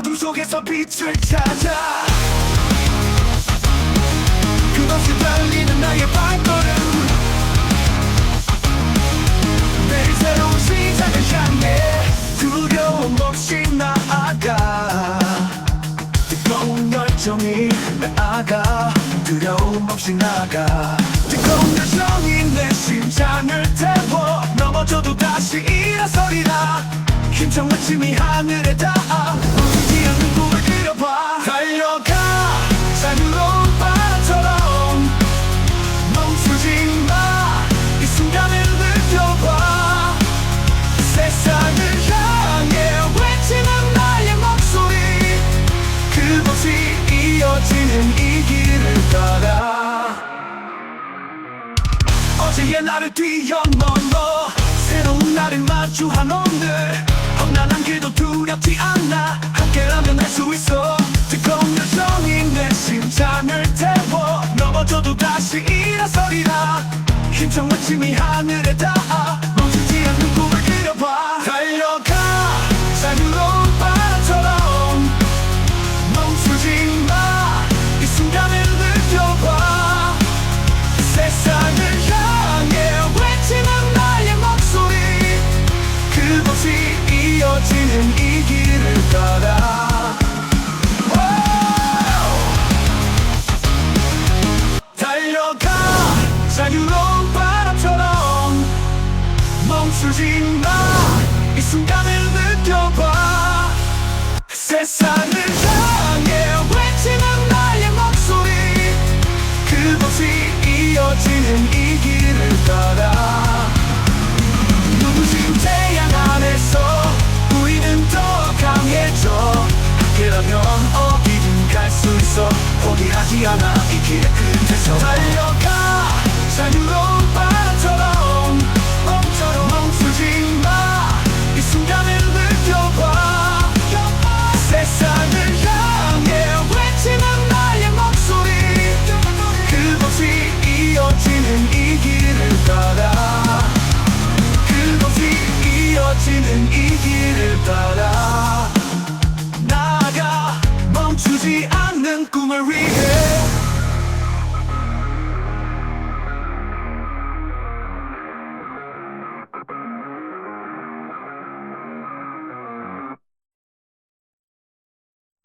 어둠 속에서 빛을 찾아. 그것이 달리는 나의 발걸음. 매일 새로운 시작을 향해 두려움 없이 나아가. 뜨거운 열정이 나아가. 두려움 없이 나아가. 뜨거운 열정이 내 심장을 태워. 넘어져도 다시 일어서리라. 힘찬 외침이 이어지는 이 길을 따라. 어제의 나를 뛰어넘어 새로운 나를 마주한 오늘 험난한 길도 두렵지 않아. 함께라면 할 수 있어. 뜨거운 열정이 내 심장을 태워. 넘어져도 다시 일어서리라. 힘찬 외침이 하늘에 닿아 자유로운 바람처럼 멈추지 마이 순간을 느껴봐. 세상을 향해 외치는 나의 목소리. 그곳이 이어지는 이 길을 따라. 눈부신 태양 아래서 우리는 더 강해져. 함께라면 어디든 갈 수 있어. 포기하지 않아. 이 길의 끝에서 달려가 자유